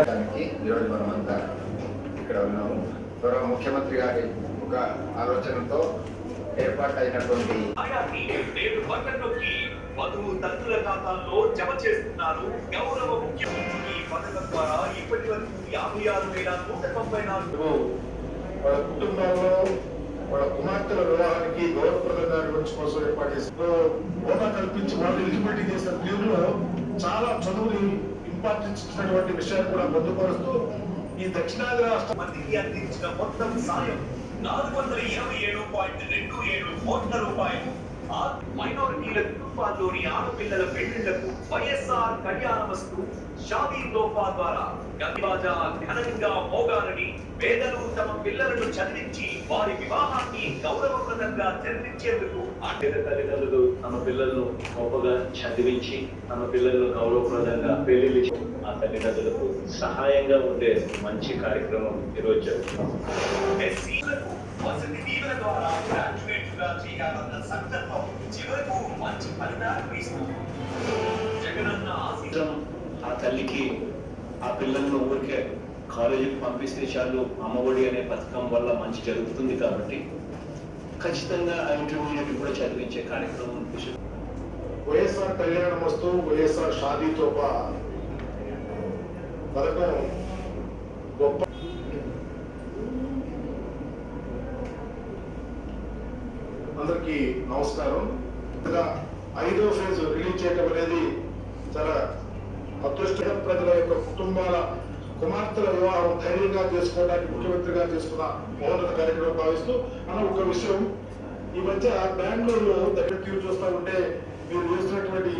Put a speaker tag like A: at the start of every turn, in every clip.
A: దానికి ఈరోజు మనం ఇక్కడ ఉన్నాము. గౌరవ ముఖ్యమంత్రి గారి ఒక ఆలోచనతో ఏర్పాటైనటువంటి
B: ఆయాన్ని నేడు బటన్లోకి వధువు తండ్రుల ఖాతాల్లో జమ చేస్తున్నారు గౌరవ ముఖ్యమంత్రి ఈ పథకం ద్వారా ఇప్పటి వరకు యాభై ఆరు వేల నూట తొంభై నాలుగు
C: వాళ్ళ వాళ్ళ కుమార్తెల వివాహానికి గౌరవప్రదంగా కోసం ఏర్పాటు చేశారు. హోదా కల్పించి వాళ్ళు ఎలిజిబిలిటీ చేసిన తీరులో చాలా చదువుని ఇంపార్టెన్స్ ఇచ్చినటువంటి విషయాన్ని కూడా పొందుపరుస్తూ ఈ దక్షిణాది రాష్ట్ర
B: మందికి అందించిన మొత్తం సాయం నాలుగు వందల ఇరవై ఏడు పాయింట్ రెండు ఏడు కోట్ల రూపాయలు. మైనారిటీల కుటుంబాల్లోని ఆడపిల్లల పెళ్ళిళ్ళకు వైఎస్ఆర్ కళ్యాణ వస్తు షాదీ తోఫా ద్వారా గంగిబాజా ఘనంగా మోగాలని పేదలు తమ పిల్లలను చదివించి వారి వివాహాన్ని గౌరవప్రదంగా జరిపించేందుకు
D: పేద తల్లిదండ్రులు తమ పిల్లలను గొప్పగా చదివించి తమ పిల్లలను గౌరవప్రదంగా పెళ్ళి ఆ తల్లిదండ్రులకు సహాయంగా ఉండే మంచి కార్యక్రమం ఈరోజు
B: ఎస్సీలకు వసతి దీవెన ద్వారా గా చేయాలన్న సంకల్పం చివరకు మంచి ఫలితాలను ఇస్తుంది జగనన్న
D: నిజం ఆ తల్లికి ఆ పిల్లలను ఊరికే కాలేజీకి పంపిస్తే చాలు అమ్మఒడి అనే పథకం వల్ల మంచి జరుగుతుంది కాబట్టి ఖచ్చితంగా ఆ ఇంటర్మీడియట్ కూడా చదివించే కార్యక్రమం
C: వైఎస్ఆర్ కళ్యాణం వస్తూ వైఎస్ఆర్ షాదీతో పథకం గొప్ప అందరికీ నమస్కారం. ఐదో ఫేజ్ రిలీజ్ చేయడం అనేది చాలా అదృష్ట ప్రజల యొక్క కుటుంబాల కుమార్తెల వివాహం ధైర్యంగా చేసుకోవడానికి ముఖ్యమంత్రిగా చేసుకున్న మహోన్నత కార్యక్రమం భావిస్తూ అన్న ఒక విషయం. ఈ మధ్య బెంగళూరులో దగ్గర తీరు చూస్తా ఉంటే మీరు చేస్తున్నటువంటి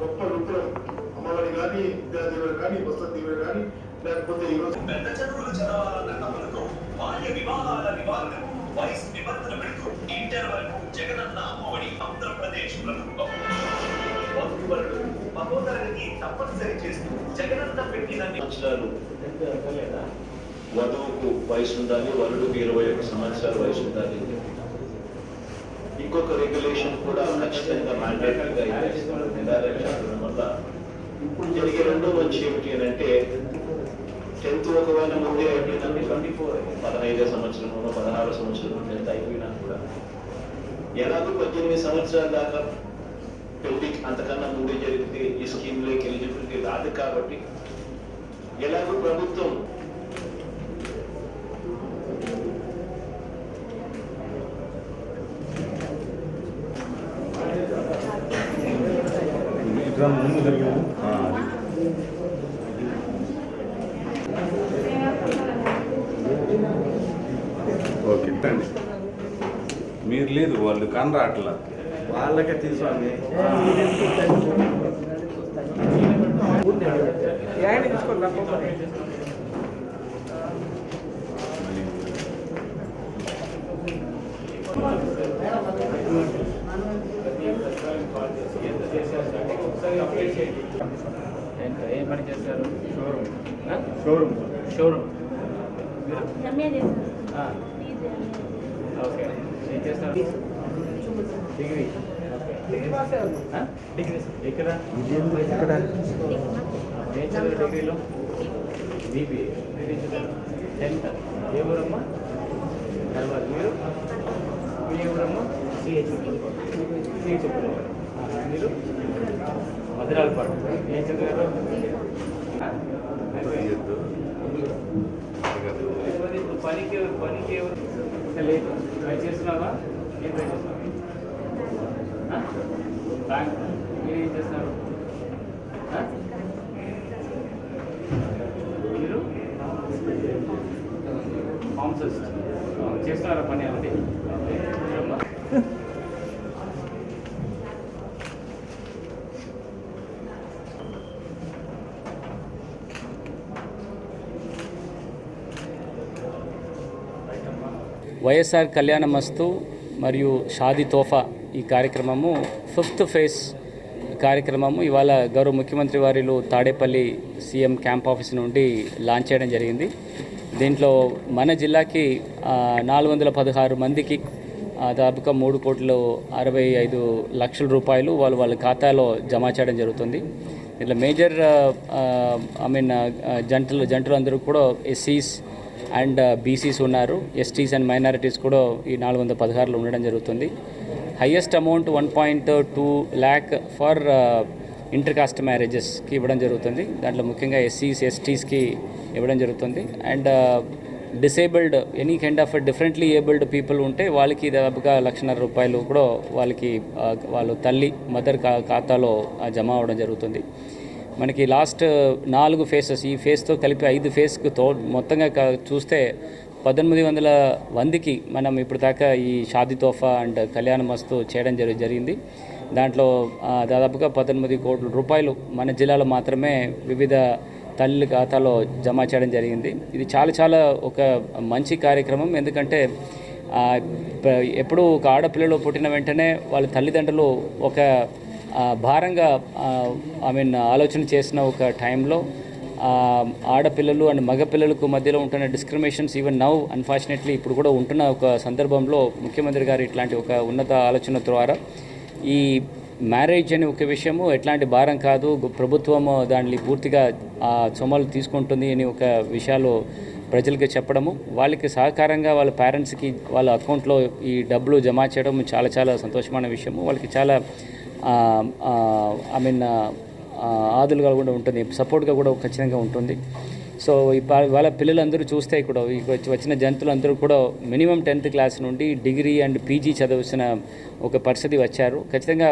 C: గొప్ప విప్లవం అమ్మవారి కానీ విద్యాదీవులు కానీ వసతి దీవులు కానీ లేకపోతే ఈరోజు
B: పెద్ద చదువులు చదవాలన్న తమలతో బాల్య వివాహాల నివారణకు వయసు నిబంధన పెడుతూ జగనన్న అమ్మఒడి ఆంధ్రప్రదేశ్ ప్రభుత్వం వధువులు మహోదరగతి తప్పనిసరి చేస్తూ జగనన్న పెట్టిన ని-
D: సంవత్సరాలు వధువుకు వయసు ఉండాలి వరుడుకు ఇరవై ఒక సంవత్సరాల వయసు ఉండాలి ఇంకొక రెగ్యులేషన్ కూడా ఖచ్చితంగా మ్యాండేటరీగా నిర్ధారించడం వల్ల ఇప్పుడు జరిగే రెండో మంచి ఏమిటి అని అంటే టెన్త్ ఒకవేళ ముందే అయిపోయినా ట్వంటీ ఫోర్ పదహైదో సంవత్సరం పదహారో సంవత్సరం ఎలాగో పద్దెనిమిది సంవత్సరాల దాకా పెళ్ళి అంతకన్నా ముందే జరిగితే ఈ స్కీమ్లోకి ఎలిజిబిలిటీ రాదు కాబట్టి ఎలాగో ప్రభుత్వం
E: ఇట్లా ముందు జరిగింది. ఓకే రండి మీరు లేదు వాళ్ళు కనరా అట్లా
F: వాళ్ళకే తీసుకోండి
G: ఏం పని చేస్తారు? షోరూమ్.
E: షోరూమ్.
G: షోరూమ్. ఆ, ఓకే. ఏం చేస్తారు డిగ్రీ? డిగ్రీ. ఎక్కడ? ఎక్కడ? ఏం చదివారు డిగ్రీలో? బీబీ టెన్త్. ఏ ఊరమ్మా? తర్వాత మీరు? మీ ఊరమ్మా? సిహెచ్ సిహెచ్ మీరు? మధురాలపాడు ఏం చదివారు? పనికి పనికి ఎవరు? లేదు ట్రై చేస్తున్నారా ఏం ట్రై చేస్తున్నావు? బ్యాంక్ మీరు ఏం చేస్తున్నారు మీరు? ఫార్మ్సెస్ చేస్తున్నారా పని అంటే వైఎస్ఆర్
H: వైఎస్ఆర్ కళ్యాణమస్తు మరియు షాదీ తోఫా ఈ కార్యక్రమము ఫిఫ్త్ ఫేజ్ కార్యక్రమము. ఇవాళ గౌరవ ముఖ్యమంత్రి వారిలు తాడేపల్లి సీఎం క్యాంప్ ఆఫీస్ నుండి లాంచ్ చేయడం జరిగింది. దీంట్లో మన జిల్లాకి నాలుగు వందల పదహారు మందికి దాదాపుగా మూడు కోట్లు అరవై ఐదు లక్షల రూపాయలు వాళ్ళు వాళ్ళ ఖాతాలో జమ చేయడం జరుగుతుంది. ఇట్లా మేజర్ ఐ మీన్ జంటలు జంటలు అందరూ కూడా ఎస్సీస్ అండ్ uh, బీసీస్ ఉన్నారు. ఎస్టీస్ అండ్ మైనారిటీస్ కూడా ఈ నాలుగు వందల పదహారులో ఉండడం జరుగుతుంది. Highest amount one point two lakh for inter caste మ్యారేజెస్కి ఇవ్వడం జరుగుతుంది. దాంట్లో ముఖ్యంగా ఎస్సీస్ ఎస్టీస్కి ఇవ్వడం జరుగుతుంది. And disabled any kind of differently abled people ఉంటే వాళ్ళకి దాదాపుగా లక్షన్నర రూపాయలు కూడా వాళ్ళకి uh, వాళ్ళు తల్లి మదర్ కా ఖాతాలో uh, జమ అవ్వడం జరుగుతుంది. మనకి లాస్ట్ నాలుగు ఫేసెస్ ఈ ఫేస్తో కలిపి ఐదు ఫేస్కు తో మొత్తంగా చూస్తే పద్దెనిమిది వందల మందికి మనం ఇప్పుడు దాకా ఈ షాదీ తోఫా అండ్ కళ్యాణ మస్తు చేయడం జరి జరిగింది. దాంట్లో దాదాపుగా పద్దెనిమిది కోట్ల రూపాయలు మన జిల్లాలో మాత్రమే వివిధ తల్లి ఖాతాలో జమ చేయడం జరిగింది. ఇది చాలా చాలా ఒక మంచి కార్యక్రమం. ఎందుకంటే ఎప్పుడు ఒక ఆడపిల్లలు పుట్టిన వెంటనే వాళ్ళ తల్లిదండ్రులు ఒక భారంగా ఐ మీన్ ఆలోచన చేసిన ఒక టైంలో ఆడపిల్లలు అండ్ మగపిల్లలకు మధ్యలో ఉంటున్న డిస్క్రిమినేషన్స్ ఈవెన్ నౌ అన్ఫార్చునేట్లీ ఇప్పుడు కూడా ఉంటున్న ఒక సందర్భంలో ముఖ్యమంత్రి గారు ఇట్లాంటి ఒక ఉన్నత ఆలోచన ద్వారా ఈ మ్యారేజ్ అనే ఒక విషయము ఎట్లాంటి భారం కాదు ప్రభుత్వం ప్రభుత్వము దాన్ని పూర్తిగా ఆ సొమ్మలు తీసుకుంటుంది అని ఒక విషయాలు ప్రజలకి చెప్పడము వాళ్ళకి సహకారంగా వాళ్ళ పేరెంట్స్కి వాళ్ళ అకౌంట్లో ఈ డబ్బులు జమ చేయడం చాలా చాలా సంతోషమైన విషయము వాళ్ళకి చాలా ఐ మీన్ ఆదులుగా కూడా ఉంటుంది. సపోర్ట్గా కూడా ఖచ్చితంగా ఉంటుంది. సో ఇవాళ వాళ్ళ పిల్లలందరూ చూస్తే కూడా ఈ వచ్చిన జంతువులందరూ కూడా మినిమం టెన్త్ క్లాస్ నుండి డిగ్రీ అండ్ పీజీ చదవలసిన ఒక పరిస్థితి వచ్చారు. ఖచ్చితంగా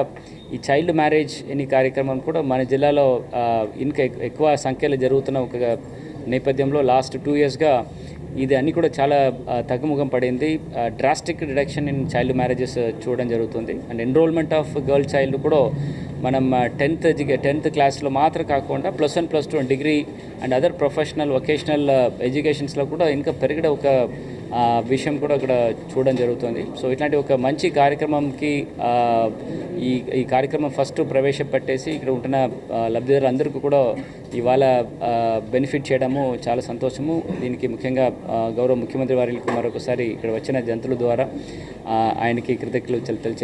H: ఈ చైల్డ్ మ్యారేజ్ ఎన్ని కార్యక్రమం కూడా మన జిల్లాలో ఇంకా ఎక్కువ సంఖ్యలో జరుగుతున్న ఒక నేపథ్యంలో లాస్ట్ టూ ఇయర్స్గా ఇది అన్నీ కూడా చాలా తగ్గుముఖం పడింది. Drastic reduction in child marriages చూడడం జరుగుతుంది. And enrolment of girl child కూడా మనం టెన్త్ టెన్త్ క్లాస్లో మాత్రం కాకుండా plus one plus two degree and other professional vocational ఎడ్యుకేషన్స్లో కూడా ఇంకా పెరిగిన ఒక విషయం కూడా ఇక్కడ చూడడం జరుగుతుంది. సో ఇట్లాంటి ఒక మంచి కార్యక్రమంకి ఈ ఈ కార్యక్రమం ఫస్ట్ ప్రవేశపెట్టేసి ఇక్కడ ఉంటున్న లబ్ధిదారులందరికీ కూడా ఇవాళ బెనిఫిట్ చేయడము చాలా సంతోషము. దీనికి ముఖ్యంగా గౌరవ ముఖ్యమంత్రి వారికి మరొకసారి ఇక్కడ వచ్చిన జంతువుల ద్వారా ఆయనకి కృతజ్ఞతలు తెలియజేస్తున్నాను